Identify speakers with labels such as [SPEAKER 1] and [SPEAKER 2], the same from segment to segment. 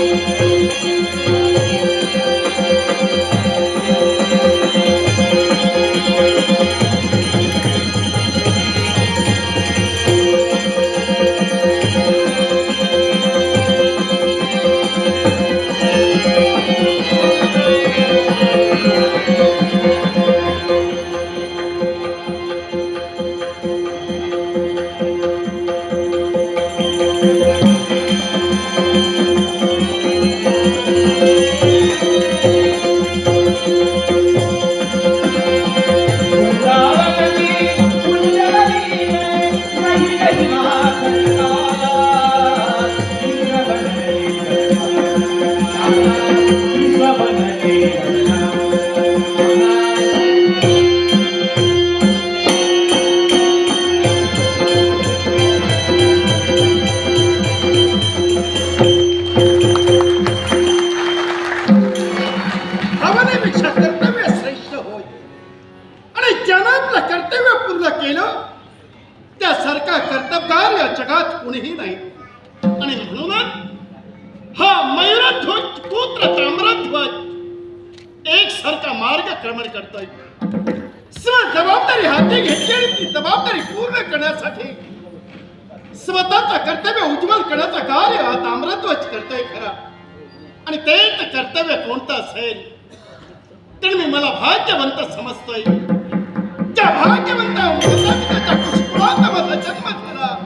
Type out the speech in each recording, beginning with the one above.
[SPEAKER 1] Thank you. ध्वज पुत्र ताम्रध्वज एक सारखा मार्ग क्रमण करतोय. स्व जबाबदारी हाती घेतली आणि ती जबाबदारी पूर्ण करण्यासाठी स्वतःचा कर्तव्य उज्ज्वल करण्याचा कार्य हा ताम्रध्वज करतोय खरा. आणि तेच कर्तव्य कोणतं असेल? तर मी मला भाग्यवंत समजतोय. त्या भाग्यवंत माता-पित्याच्या माझा जन्म झाला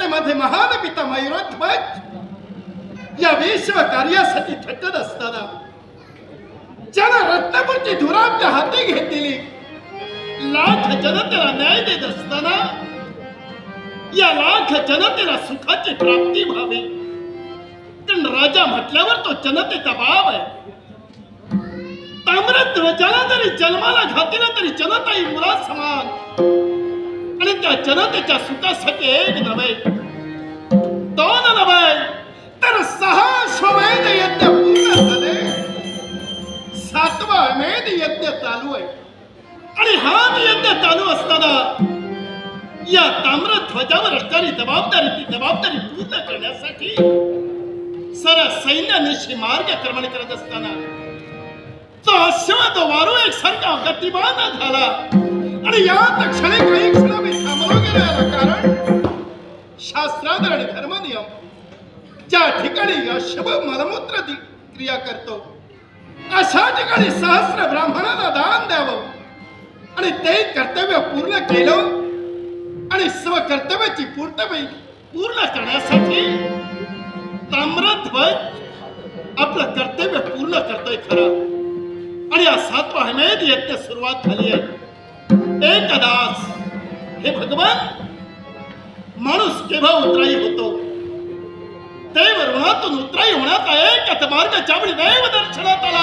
[SPEAKER 1] ते माझे महान पिता मयुरोध्वज या वेश्व कार्यासाठी थटत असताना ज्याला रत्नापूरची धुरा आपल्या हाती घेतलेली लाख जनतेला न्याय देत असताना या लाख जनतेला सुखाची प्राप्ती व्हावी. कारण राजा म्हटल्यावर तो जनतेचा बाब आहे. ताम्रध्वजाला जरी जन्माला घातला तरी जनता ही मुला समान. आणि त्या जनतेच्या सुखासाठी एक नव्हे दोन नव्हे तर सहा श्वमेध यज्ञ पूर्ण झाले. सातवा मेध यज्ञ चालू आहे. आणि हा यज्ञ चालू असताना या ताम्रध्वजावर असणारी जबाबदारी ती जबाबदारी पूर्ण करण्यासाठी सर मार्ग मार्गक्रमण करत असताना तो अश्व वारू एक सारखा गतिमान झाला. आणि याच क्षणी काही क्षण मी थांबलो गेला कारण शास्त्रात आणि धर्मनियम ज्या ठिकाणी अशुभ मलमूत्र क्रिया करतो अशा ठिकाणी सहस्र ब्राह्मणाला दान द्यावं. आणि ते कर्तव्य पूर्ण केलं आणि स्व कर्तव्याची पूर्ण करण्यासाठी ताम्रध्वज आपलं कर्तव्य पूर्ण करतोय खरं. आणि या सातवा हमेद यज्ञ सुरुवात झाली आहे. एकदास हे भगवान माणूस केव्हा उतराई होतो. देव ऋणातून उतराई आहे. एकच मार्ग ज्यावेळी देव दर्शनात आला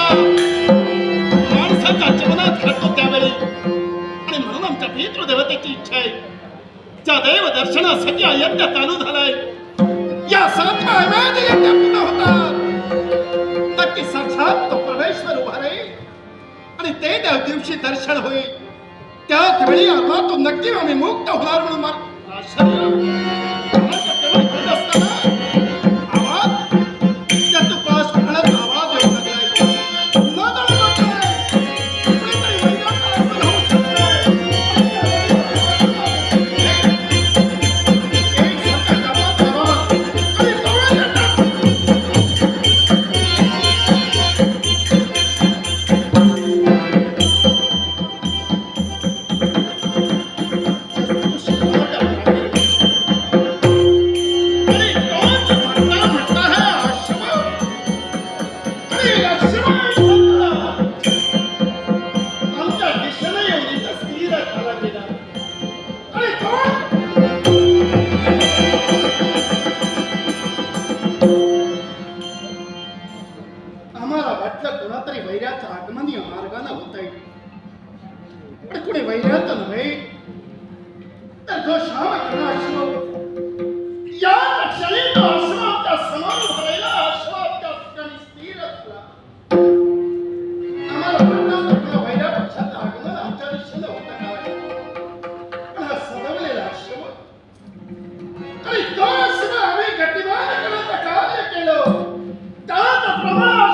[SPEAKER 1] माणसाच्या जीवनात घडतो त्यावेळी. आणि म्हणून आमच्या पितृदेवतेची इच्छा आहे ज्या देव दर्शनासाठी हा यज्ञ चालू झालाय या सातव्या हमेद यज्ञ पूर्ण होतात. नक्की साक्षात तो परमेश्वर उभा राहील. आणि ते त्या दिवशी दर्शन होईल. त्याच वेळी तो नक्की आम्ही मुक्त होणार म्हणून मला आश्चर्य. असताना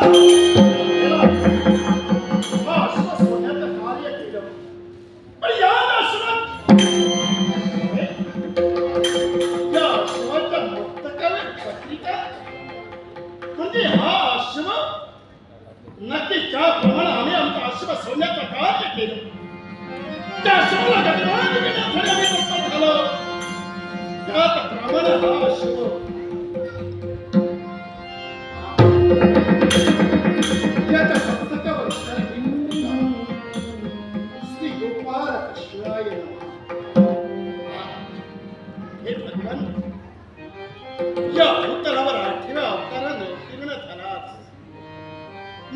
[SPEAKER 1] Thank you.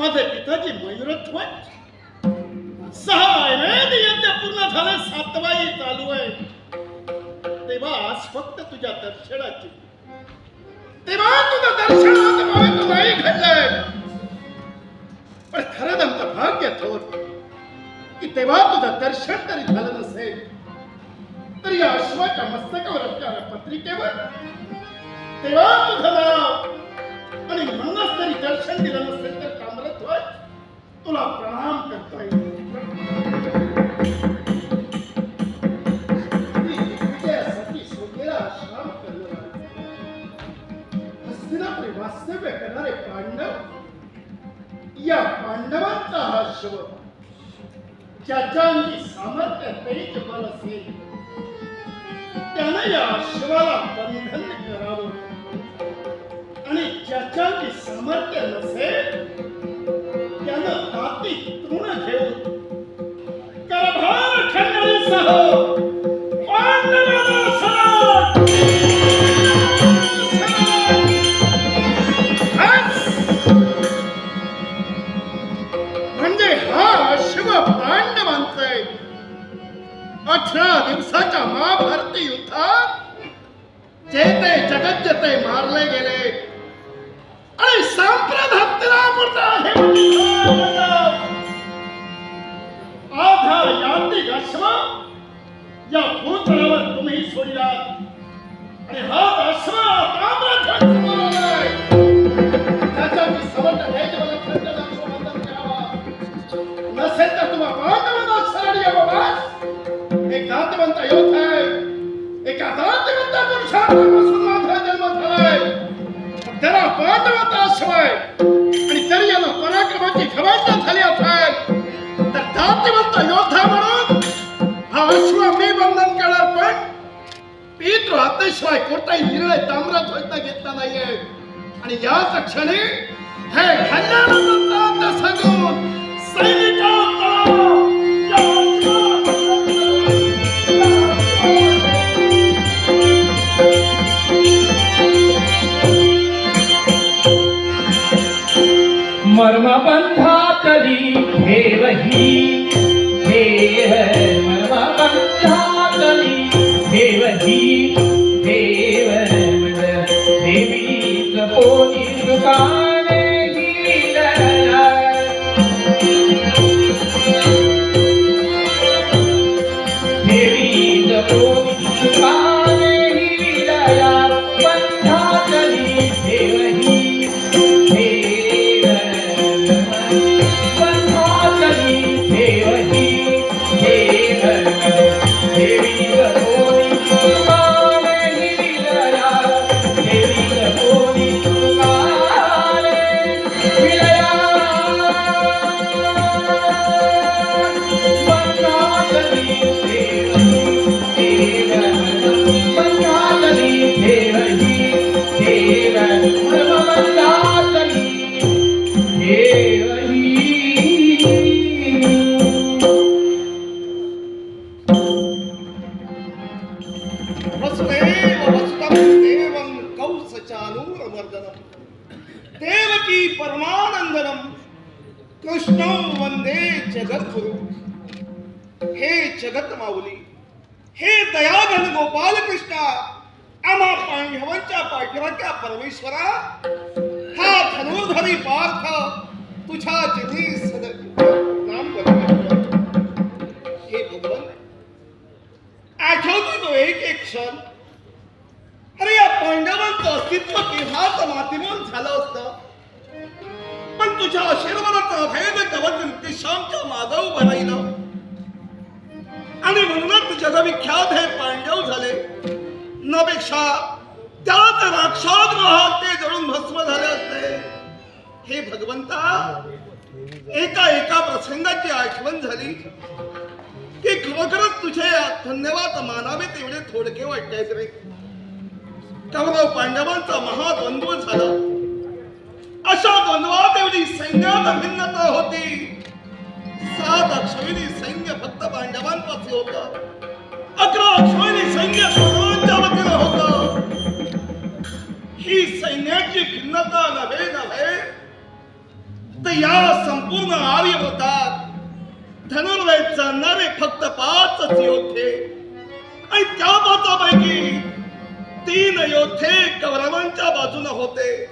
[SPEAKER 1] माझे पिताजी मयुरत्व सहा नैवेद्य यज्ञ पूर्ण झाले सातवाई चालू आहे. तेव्हा आज फक्त तुझ्या दर्शनाची. तेव्हा तुझं दर्शन आज तू नाही घडलंय पण खरं आमचं भाग्य थोर. की तेव्हा तुझं दर्शन तरी झालं नसेल. तर या अश्वाच्या मस्तकावर असणाऱ्या पत्रिकेवर तेव्हा तुझं नाव आणि म्हणूनच तरी दर्शन दिलं नसेल. प्रणाम करता येईल असेल तर तुम्हा पांडवांना शरण यावं बस एक दातवंत योद्धा आहे एका दातवंत पुरुषापासून माझा जन्म झालाय त्याला पांडवाचा अश्व आणि तरी याला पराक्रमाची खबरदार झाली असेल तर दातवंत योद्धा म्हणून हा अश्व मी बंधन करणार पण पित्र हत्यशिवाय कोणताही निर्णय ताम्रात व्हायचा घेतला नाहीये आणि याच क्षणी हे। खंडानंद
[SPEAKER 2] बंधातली ठेवही
[SPEAKER 1] देवकी परमानंदनं कृष्ण वंदे जगद्गुरु। हे जगत माऊली हे दयाघन गोपाल कृष्णा आम्हा पांडवांच्या पाठीराच्या परमेश्वरा हा धनुर्धरी पार्थ तुझ्या जनी सद नाम करतो. हे भगवान आठवतो तो एक एक क्षण अरे या पांडवांचं अस्तित्व केव्हाच मातीमोल झालं असतं. पण तुझ्या आशीर्वादाचा भेद कवच निशांच्या मागं उभं राहिलं. आणि म्हणूनच जगविख्यात हे पांडव झाले. नपेक्षा त्यात राक्षात ते जळून भस्म झाले असते.
[SPEAKER 3] हे भगवंता एका एका प्रसंगाची आठवण झाली. की खरोखरच तुझे धन्यवाद मानावे तेवढे थोडके वाटतायत रे. कौरव पांडवांचा महाद्वंद्व झाला. अशा द्वंद्वात एवढी सैन्यात भिन्नता होती. सात अक्षविणी सैन्य फक्त पांडवांपासून होत. अकरा अक्षविणी सैन्य कौरवांच्या वतीनं होत. ही सैन्याची भिन्नता नव्हे नव्हे तर या संपूर्ण आर्यव्रतात धनुर्वय चालणारे फक्त पाच योद्धे आणि त्या पाचापैकी तीन योद्धे कौरवांच्या बाजूने होते.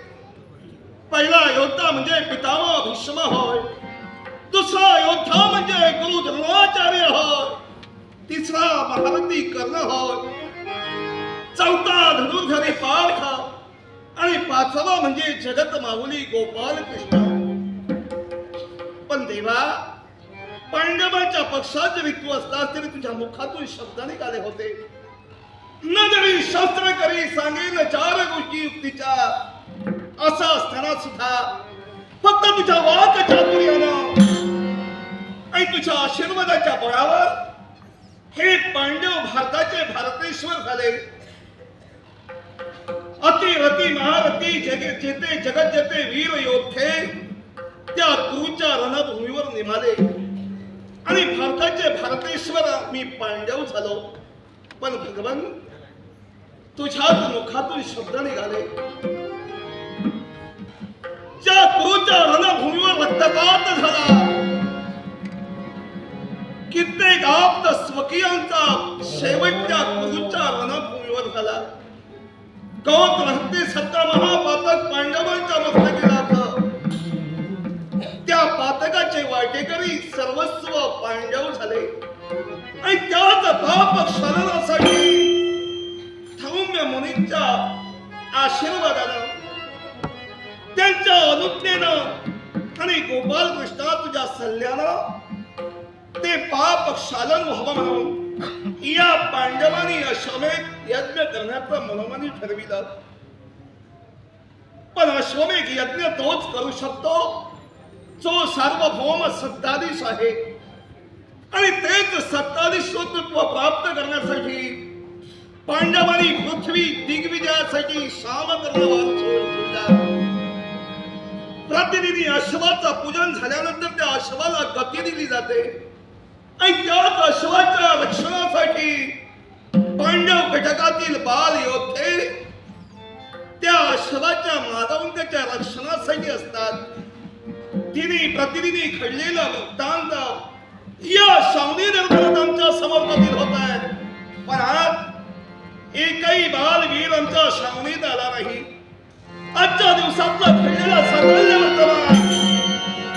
[SPEAKER 3] पहिला योद्धा म्हणजे पितामह भीष्म होय. दुसरा योद्धा म्हणजे गुरु द्रोणाचार्य होय. तिसरा महारथी कर्ण होय. चौथा धनुर्धरी पार्थ आणि पाचवा म्हणजे जगत माऊली गोपाल कृष्ण पण देवा पांडवांच्या पक्षात जरी तू असलास तरी तुझ्या मुखातून शब्द निघाले होते. न जरी शास्त्र करी सांगेन चार गोष्टी युक्तीच्या. असं असताना सुद्धा फक्त तुझ्या वाक चातुर्यानं आणि तुझ्या आशीर्वादाच्या बळावर हे पांडव भारताचे भारतेश्वर झाले. अति रती महारथी जगे जेते जगत जेते वीर योद्धे त्या गुरुच्या रणभूमीवर निघाले आणि भारताचे भारतेश्वर मी पांडव झालो. पण भगवान तुझ्याच मुखातून शब्द निघाले ज्या गुरुच्या रणभूमीवर रक्तपात झाला कित्येक आप्त स्वकीयांचा शेवटच्या गुरुच्या रणभूमीवर झाला. गौत हत्ती सत्ता महापातक पांडवांच्या मस्तकी राहत. त्या पातकाचे वाटेकरी सर्वस्व पांडव झाले. आणि त्याच पाप क्षरणासाठी धौम्य मुनींच्या आशीर्वादानं त्यांच्या अनुज्ञेनं आणि गोपाल कृष्णा तुझ्या सल्ल्यानं ते पाप शालन व्हावं म्हणून या पांडवांनी अश्वमेध यज्ञ करण्याचं मनोमनी ठरविलं. पण अश्वमेघ यज्ञ तोच करू शकतो जो सार्वभौम सत्ताधीश आहे. आणि तेच सत्ताधीश प्राप्त करण्यासाठी पांडवांनी पृथ्वी दिग्विजयासाठी सामकर्णवार प्रतिनिधी अश्वाचं पूजन झाल्यानंतर त्या अश्वाला गती दिली जाते. आणि त्याच अश्वाच्या रक्षणासाठी पांडव घटकातील बाल योद्धे त्या अश्वाच्या मागवंताच्या रक्षणासाठी असतात. तिने प्रतिनिधी घडलेला वृत्तांत या शावनी निर्धारात आमच्यासमोर होत आहेत? पण आज एकही बालवीर आमच्या शावनीत आला नाही आजच्या दिवसातला घडलेला सगळ्य वर्तमान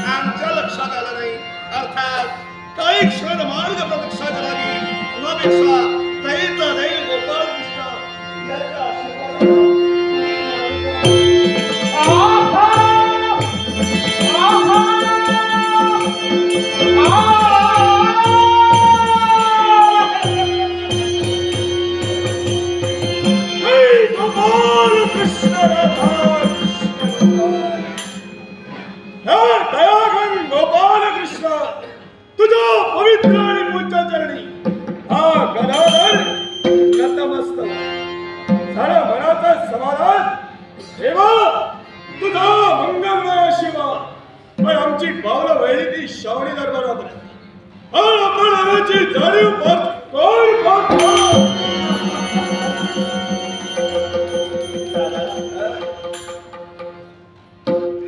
[SPEAKER 3] आमच्या लक्षात आलं नाही अर्थात काही क्षण मार्ग प्रतीक्षा करावी उन्हापेक्षा दयेचा दैव गोपाल कृष्ण याच्या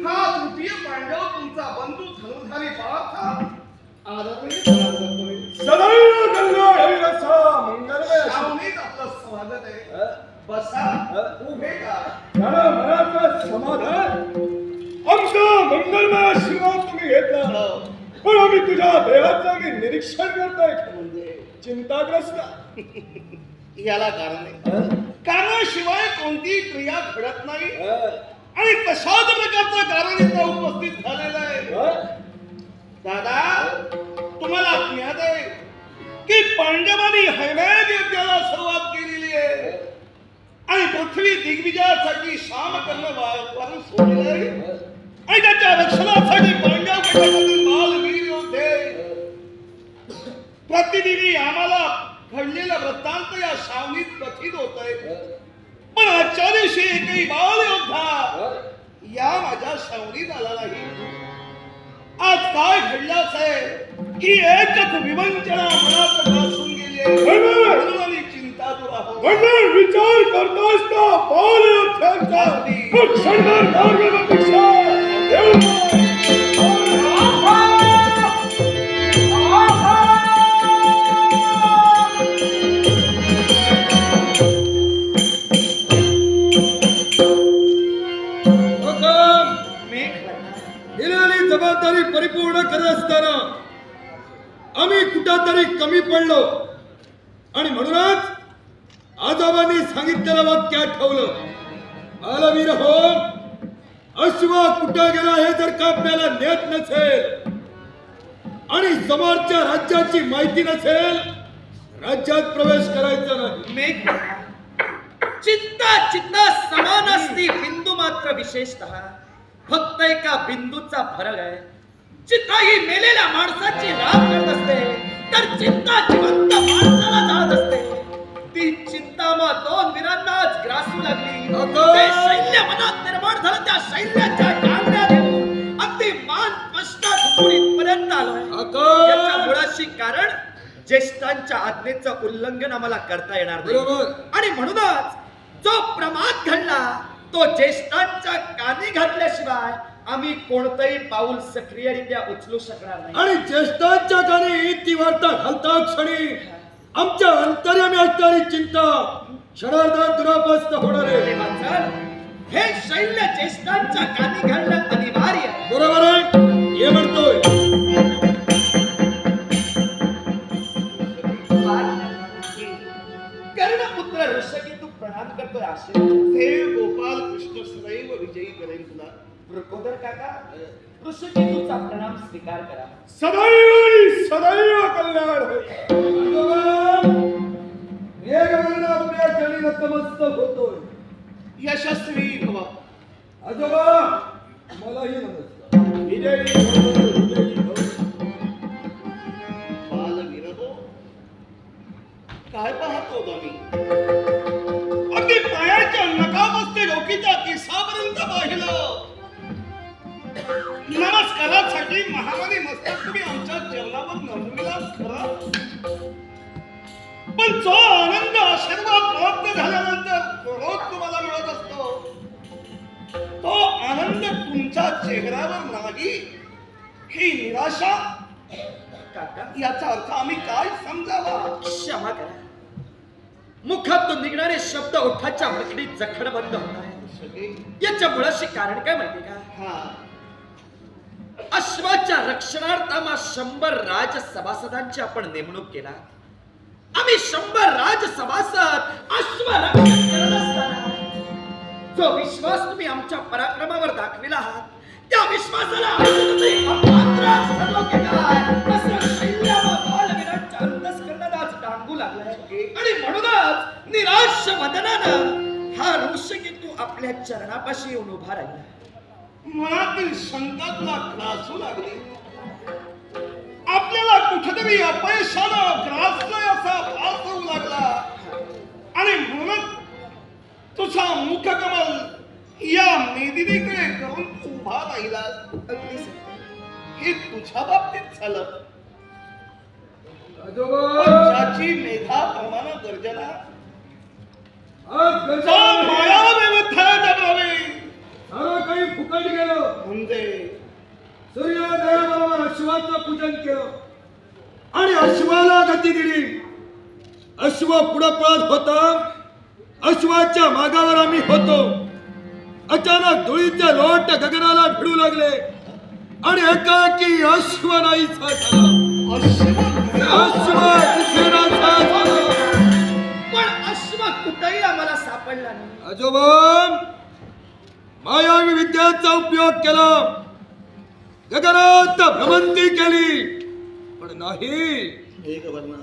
[SPEAKER 3] हा तृतीय पांडव तुमचा बंधू धनुर्धारी पार्थ आदरणीय.
[SPEAKER 4] सदैव कल्याण हरिरसा मंगलमय असो.
[SPEAKER 3] श्रावणीत आपलं स्वागत आहे. बसा उभे का
[SPEAKER 4] झालं मनाचं समाधान. आमचा मंगलमय आशीर्वाद तुम्ही घेतला. पण आम्ही तुझ्या देहाचं मी निरीक्षण करतोय.
[SPEAKER 3] म्हणजे?
[SPEAKER 4] चिंताग्रस्त.
[SPEAKER 3] याला कारण आहे. कारणाशिवाय कोणतीही क्रिया घडत नाही. आणि तशाच प्रकारचं कारण इथं उपस्थित झालेलं आहे. दादा तुम्हाला ज्ञात आहे की पांडवांनी हैनायत युद्धाला सुरुवात केलेली आहे. आणि पृथ्वी दिग्विजयासाठी शाम करणं आणि त्याच्या रक्षणासाठी पांडव
[SPEAKER 1] बालवीर योद्धे प्रतिनिधी आम्हाला घडलेला वृत्तांत या सावलीत कथित होत आहे
[SPEAKER 3] पण आजच्या दिवशी एकही बाल
[SPEAKER 4] योद्धा या माझ्या सावलीत आला नाही. आज काय घडलं आहे? की एकच विमंचना मनात भासून गेली चिंता दूर आहोत. विचार करतो असता बाल योद्धांचा नसेल राज्यात प्रवेश करायचा नाही.
[SPEAKER 2] चिंता चिंता समान असती बिंदू मात्र विशेषतः. फक्त एका बिंदूचा फरक आहे. चिंता ही मेलेल्या माणसाची राख करत असते तर चिंता जिवंत माणसाला जाळत असते. ती चिंता मग दोन वीरांनाच ग्रासू लागली! ते सैन्य मनात निर्माण झालं त्या सैन्याच्या टांगड्या घेऊन अगदी मान पष्टा पर्यंत
[SPEAKER 4] अगं!
[SPEAKER 2] याच्या मुळाशी कारण ज्येष्ठांच्या आज्ञेचं उल्लंघन आम्हाला करता येणार नाही.
[SPEAKER 4] बरोबर.
[SPEAKER 2] आणि म्हणूनच जो प्रमाद घडला तो ज्येष्ठांच्या कानी घातल्याशिवाय आम्ही कोणतंही पाऊल सक्रियरित्या उचलू शकणार नाही
[SPEAKER 4] आणि ज्येष्ठांच्या कानी ती वार्ता घालता क्षणी आमच्या अंतर्यामी असणारी चिंता क्षणार्धात दुरापस्त होणार आहे.
[SPEAKER 2] हे शैल्य ज्येष्ठांच्या कानी घालणं अनिवार्य आहे.
[SPEAKER 4] बरोबर आहे ये म्हणतोय
[SPEAKER 2] करतोय आशीर्वाद।
[SPEAKER 1] देव गोपाल कृष्ण सदैव विजयी करेन तुला.
[SPEAKER 2] वृकोदर काका ऋषभी तुझा प्रणाम स्वीकार करा.
[SPEAKER 3] सदैव सदैव कल्याण होईल.
[SPEAKER 1] तुमच्या चेहऱ्यावर नाही ही निराशा.
[SPEAKER 2] काका.
[SPEAKER 1] याचा अर्थ आम्ही काय समजावा?
[SPEAKER 2] क्षमा करा. मुखातून निघणारे शब्द ओठाच्या मकडीत जखडबंद होत आहे
[SPEAKER 1] सगळे.
[SPEAKER 2] याच्या मुळाशी कारण काय माहिती का?
[SPEAKER 1] हा.
[SPEAKER 2] अश्वाच्या रक्षणार्थ आम्हा शंभर राज सभासदांची आपण नेमणूक केला. आम्ही शंभर राज सभासद अश्व रक्षण करत असताना जो विश्वास तुम्ही आमच्या पराक्रमावर दाखविला आहात त्या विश्वासाला अजूनही लागलाय? आणि म्हणूनच निराश वदनानं हा ऋषिकेतू आपल्या चरणापाशी येऊन उभा राहिला.
[SPEAKER 1] मनातील शंका तुला ग्रासू लागली. आपल्याला कुठेतरी अपयशानं ग्रासलंय असा भास होऊ लागला. आणि म्हणूनच तुझा मुखकमल या मेदिनीकडे करून उभा
[SPEAKER 2] सत्य.
[SPEAKER 1] हे तुझ्या बाबतीत झालं. गर्जना. माया
[SPEAKER 4] सारं काही फुकट गेलं.
[SPEAKER 1] म्हणजे?
[SPEAKER 4] सूर्योदयाबरोबर अश्वाचं पूजन केलं. आणि अश्वाला गती दिली. अश्व पुढं पळत होता. अश्वाच्या मागावर आम्ही होतो. अचानक धुळीचे लोट गगनाला भिडू लागले. आणि एकाकी अश्व झाला
[SPEAKER 2] पण अश्व कुठेही आम्हाला सापडला नाही.
[SPEAKER 4] आजोबा मायावी विद्याचा उपयोग केला. गगनात भ्रमंती केली. पण नाही.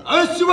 [SPEAKER 4] अश्व